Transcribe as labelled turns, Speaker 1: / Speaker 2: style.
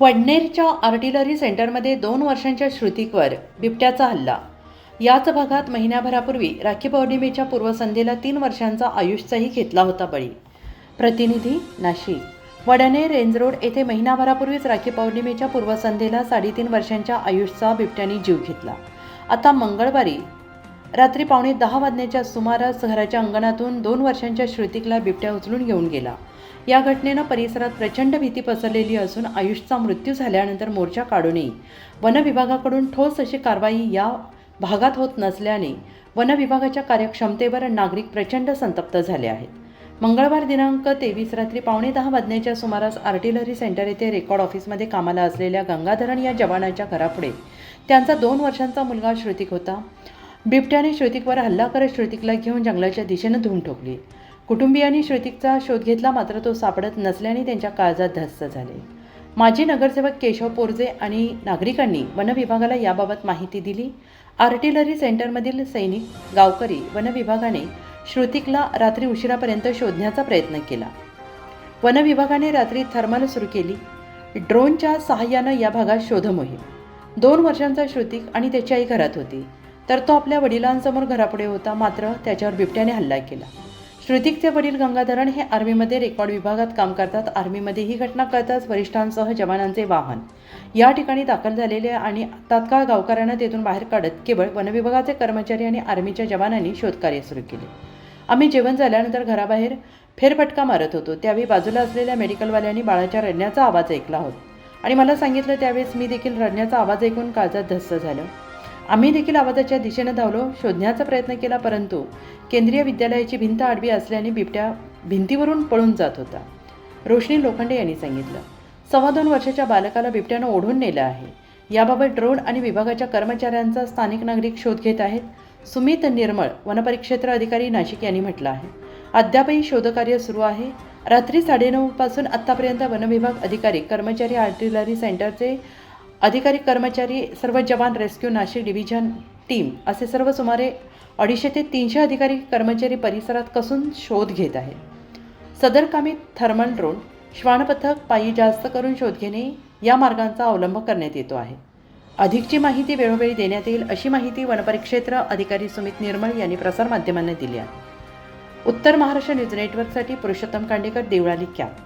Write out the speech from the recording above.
Speaker 1: वडनेरच्या artillery सेंटरमध्ये दोन वर्षांच्या श्रुतिकवर बिबट्याचा हल्ला. याच भागात महिन्याभरापूर्वी राखी पौर्णिमेच्या पूर्वसंध्येला तीन वर्षांचा आयुषचाही घेतला होता बळी. प्रतिनिधी नाशिक वडनेर रेंज रोड येथे महिनाभरापूर्वीच राखी पौर्णिमेच्या पूर्वसंध्येला साडेतीन वर्षांच्या आयुषचा बिबट्याने जीव घेतला. आता मंगळवारी रात्री पावणे दहा वाजण्याच्या सुमारास घराच्या अंगणातून दोन वर्षांच्या श्रुतिकला बिबट्या उचलून घेऊन गेला. या घटनेनं परिसरात प्रचंड भीती पसरलेली असून आयुषचा मृत्यू झाल्यानंतर मोर्चा काढू वन विभागाकडून ठोस अशी कारवाई या भागात होत नसल्याने वन विभागाच्या कार्यक्षमतेवर नागरिक प्रचंड संतप्त झाले आहेत. मंगळवार दिनांक तेवीस रात्री पावणे दहा वाजण्याच्या सुमारास आर्टिलरी सेंटर येथे रेकॉर्ड ऑफिसमध्ये कामाला असलेल्या गंगाधरण या जवानाच्या घरापुढे त्यांचा दोन वर्षांचा मुलगा श्रुतिक होता. बिबट्याने श्रुतिकवर हल्ला करत श्रुतिकला घेऊन जंगलाच्या दिशेनं धूम ठोकली. कुटुंबियांनी श्रुतिकचा शोध घेतला मात्र तो सापडत नसल्याने त्यांच्या काळजात धस्त झाले. माजी नगरसेवक केशव पोरजे आणि नागरिकांनी वनविभागाला याबाबत माहिती दिली. आर्टिलरी सेंटरमधील सैनिक गावकरी वनविभागाने श्रुतिकला रात्री उशिरापर्यंत शोधण्याचा प्रयत्न केला. वनविभागाने रात्री थर्मल सुरू केली. ड्रोनच्या सहाय्यानं या भागात शोधमोहीम दोन वर्षांचा श्रुतिक आणि त्याची आई घरात होती. तर तो आपल्या वडिलांसमोर घरापुढे होता मात्र त्याच्यावर बिबट्याने हल्ला केला. श्रुतिकचे वडील गंगाधरण हे आर्मीमध्ये रेकॉर्ड विभागात काम करतात. आर्मीमध्ये ही घटना कळताच वरिष्ठांसह जवानांचे वाहन या ठिकाणी दाखल झालेले आणि तात्काळ गावकऱ्यांना तेथून बाहेर काढत केवळ वनविभागाचे कर्मचारी आणि आर्मीच्या जवानांनी शोधकार्य सुरू केले. आम्ही जेवण झाल्यानंतर घराबाहेर फेरफटका मारत होतो. त्यावेळी बाजूला असलेल्या मेडिकलवाल्यांनी बाळाच्या रडण्याचा आवाज ऐकला होता. आणि मला सांगितलं त्यावेळेस मी देखील रडण्याचा आवाज ऐकून काळजात धस्त झालं. आम्ही देखील आवाजाच्या दिशेनं धावलो शोधण्याचा प्रयत्न केला परंतु केंद्रीय विद्यालयाची भिंत आडवी असल्याने बिबट्या भिंतीवरून पळून जात होता. रोशनी लोखंडे यांनी सांगितलं सव्वा दोन वर्षाच्या बालकाला बिबट्यानं ओढून नेलं आहे. याबाबत ड्रोन आणि विभागाच्या कर्मचाऱ्यांचा स्थानिक नागरिक शोध घेत आहेत. सुमित निर्मळ वनपरिक्षेत्र अधिकारी नाशिक यांनी म्हटलं आहे अद्यापही शोधकार्य सुरू आहे. रात्री साडेनऊपासून आत्तापर्यंत वनविभाग अधिकारी कर्मचारी आर्टिलरी सेंटरचे अधिकारी कर्मचारी सर्व जवान रेस्क्यू नाशिक डिव्हिजन टीम असे सर्व सुमारे अडीचशे ते तीनशे अधिकारी कर्मचारी परिसरात कसून शोध घेत आहेत सदर कामी थर्मल ड्रोन श्वानपथक पायी जास्त करून शोध घेणे या मार्गांचा अवलंब करण्यात येतो आहे. अधिकची माहिती वेळोवेळी देण्यात येईल अशी माहिती वनपरिक्षेत्र अधिकारी सुमित निर्मळ यांनी प्रसारमाध्यमांना दिली आहे. उत्तर महाराष्ट्र न्यूज नेटवर्कसाठी Purushottam Kandekar Deolali camp